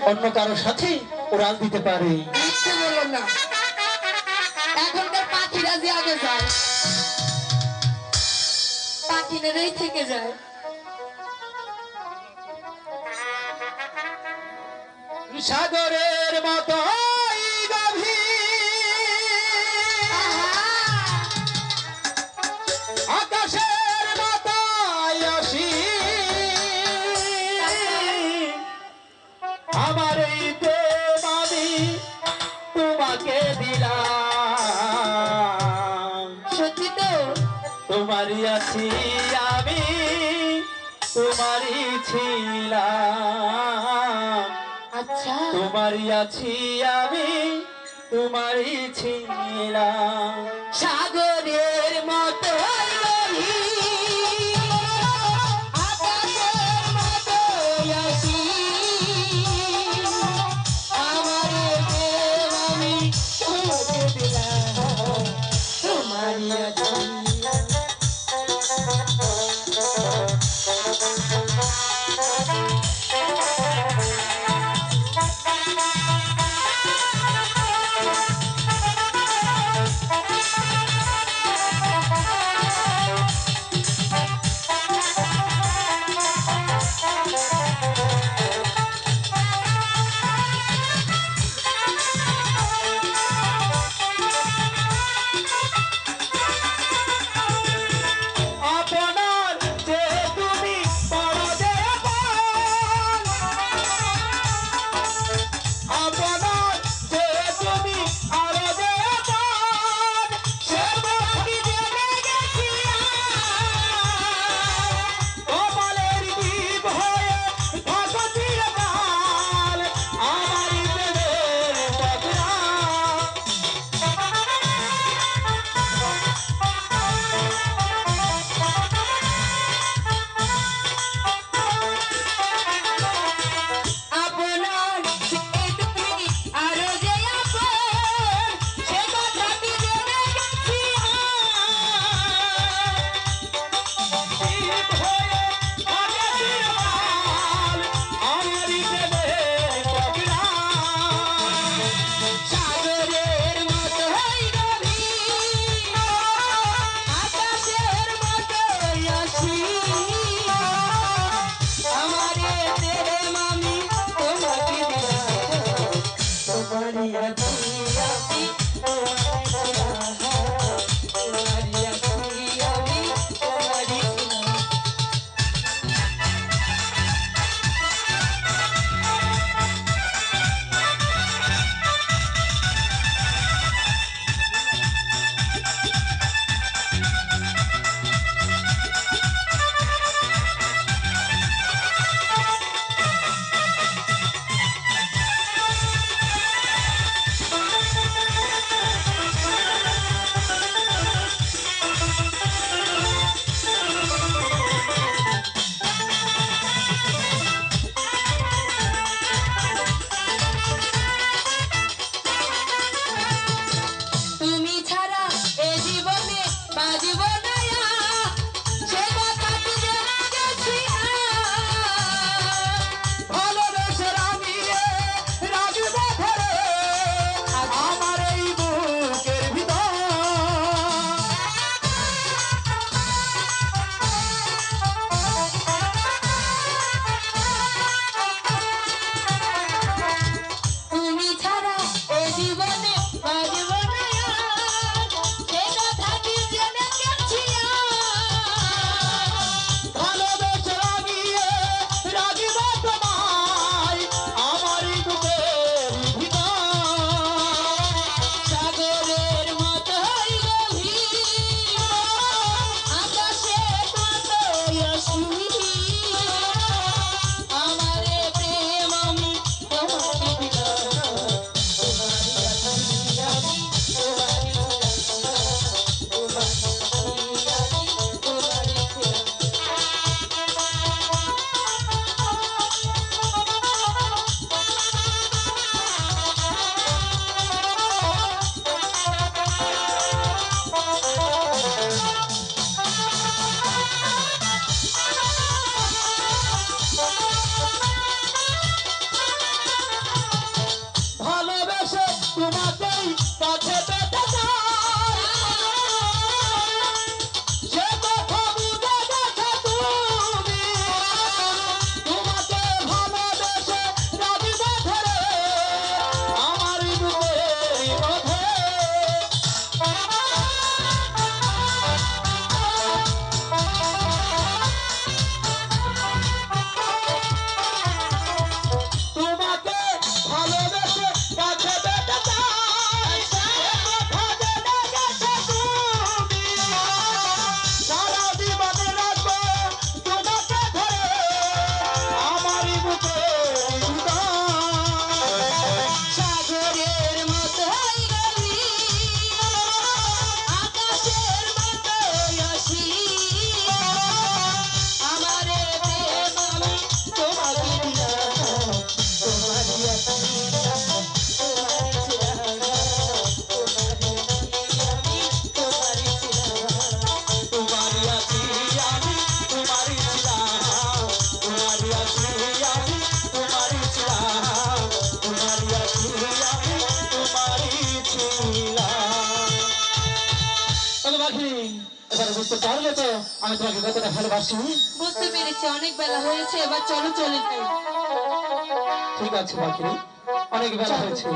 অন্য কারও সাথে উড়াল দিতে পারে। না। এখনকার পাখিরা যে আগে যায় থেকে যায়। সাগরের মতো তোমারই আছি আমি তোমারই ছিলাম। আচ্ছা। তোমারই আছি আমি তোমারই ছিলাম। সাগরের বুঝতে পারলে তো আমি তোমাকে কতটা বুঝতে পেরেছি অনেক বেলা হয়েছে এবার চলো চলে ঠিক আছে বাঘিনী অনেক বেলা হয়েছে।